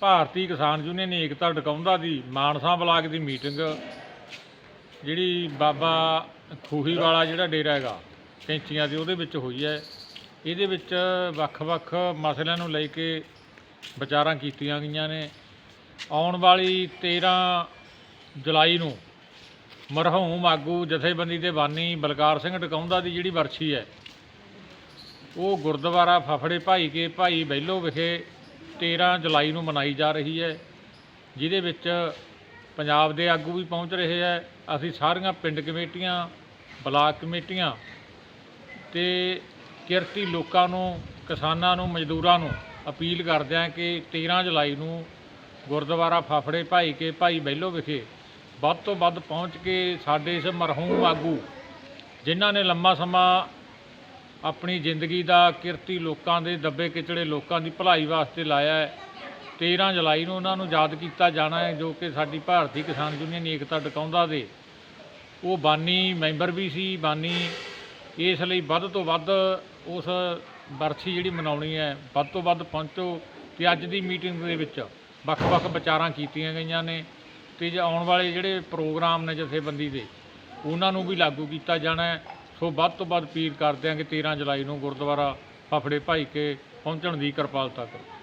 ਭਾਰਤੀ Kisan union Ekta Dakaunda ਦੀ Mansa block ਦੀ meeting, ਜਿਹੜੀ ਬਾਬਾ ਖੂਹੀ ਵਾਲਾ ਜਿਹੜਾ ਡੇਰਾ ਹੈਗਾ, ਕੈਂਚੀਆਂ ਦੀ ਉਹਦੇ ਵਿੱਚ ਹੋਈ ਹੈ। ਇਹਦੇ ਵਿੱਚ ਵੱਖ-ਵੱਖ ਮਸਲਿਆਂ ਨੂੰ ਲੈ ਕੇ ਵਿਚਾਰਾਂ ਕੀਤੀਆਂ ਗਈਆਂ ਨੇ। ਆਉਣ ਵਾਲੀ 13 ਜੁਲਾਈ ਨੂੰ ਮਰਹੂਮ ਆਗੂ ਜਥੇਬੰਦੀ ਦੇ ਬਾਨੀ ਬਲਕਾਰ ਸਿੰਘ ਡਕਾਉਂਦਾ ਦੀ ਜਿਹੜੀ ਵਰਛੀ ਹੈ, ਉਹ ਗੁਰਦੁਆਰਾ ਫਫੜੇ ਭਾਈ ਕੇ ਭਾਈ ਬਹਿਲੋ ਵਿਖੇ 13 ਜੁਲਾਈ ਨੂੰ ਮਨਾਈ ਜਾ ਰਹੀ ਹੈ, ਜਿਹਦੇ ਵਿੱਚ ਪੰਜਾਬ ਦੇ ਆਗੂ ਵੀ ਪਹੁੰਚ ਰਹੇ ਹੈ। ਅਸੀਂ ਸਾਰੀਆਂ ਪਿੰਡ ਕਮੇਟੀਆਂ, ਬਲਾਕ ਕਮੇਟੀਆਂ ਤੇ ਕਿਰਤੀ ਲੋਕਾਂ ਨੂੰ, ਕਿਸਾਨਾਂ ਨੂੰ, ਮਜ਼ਦੂਰਾਂ ਨੂੰ ਅਪੀਲ ਕਰਦੇ ਹਾਂ ਕਿ 13 ਜੁਲਾਈ ਨੂੰ ਗੁਰਦੁਆਰਾ ਫਾਫੜੇ ਭਾਈ ਕੇ ਭਾਈ ਬਹਿਲੋ ਵਿਖੇ ਵੱਧ ਤੋਂ ਵੱਧ ਪਹੁੰਚ ਕੇ ਸਾਡੇ ਇਸ ਮਰਹੂਮ ਆਗੂ, ਜਿਨ੍ਹਾਂ ਨੇ ਲੰਮਾ ਸਮਾਂ ਆਪਣੀ ਜ਼ਿੰਦਗੀ ਦਾ ਕਿਰਤੀ ਲੋਕਾਂ ਦੇ ਦੱਬੇ ਕਿਚੜੇ ਲੋਕਾਂ ਦੀ ਭਲਾਈ ਵਾਸਤੇ ਲਾਇਆ ਹੈ। 13 ਜੁਲਾਈ ਨੂੰ ਉਹਨਾਂ ਨੂੰ ਯਾਦ ਕੀਤਾ ਜਾਣਾ ਹੈ, ਜੋ ਕਿ ਸਾਡੀ ਭਾਰਤੀ ਕਿਸਾਨ ਯੂਨੀਅਨ ਏਕਤਾ ਡਕਾਉਂਦਾ ਦੇ। ਉਹ ਬਾਨੀ ਮੈਂਬਰ ਵੀ ਸੀ, ਬਾਨੀ ਇਸ ਲਈ ਵੱਧ ਤੋਂ ਵੱਧ ਉਸ ਵਰਸੀ ਜਿਹੜੀ ਮਨਾਉਣੀ ਹੈ, ਵੱਧ ਤੋਂ ਵੱਧ ਪਹੁੰਚੋ ਤੇ ਅੱਜ ਦੀ ਮੀਟਿੰਗ ਦੇ ਵਿੱਚ ਵੱਖ-ਵੱਖ ਵਿਚਾਰਾਂ ਕੀਤੀਆਂ ਗਈਆਂ ਨੇ ਤੇ ਜੇ ਆਉਣ ਵਾਲੇ ਜਿਹੜੇ ਪ੍ਰੋਗਰਾਮ ਨੇ ਜਥੇਬੰਦੀ ਦੇ, ਉਹਨਾਂ ਨੂੰ ਵੀ ਲਾਗੂ ਕੀਤਾ ਜਾਣਾ ਹੈ। ਸੋ ਵੱਧ ਤੋਂ ਵੱਧ ਅਪੀਲ ਕਰਦੇ ਹਾਂ ਕਿ 13 ਜੁਲਾਈ ਨੂੰ ਗੁਰਦੁਆਰਾ ਫਫੜੇ ਭਾਈ ਕੇ ਪਹੁੰਚਣ ਦੀ ਕਿਰਪਾਲਤਾ ਕਰੋ।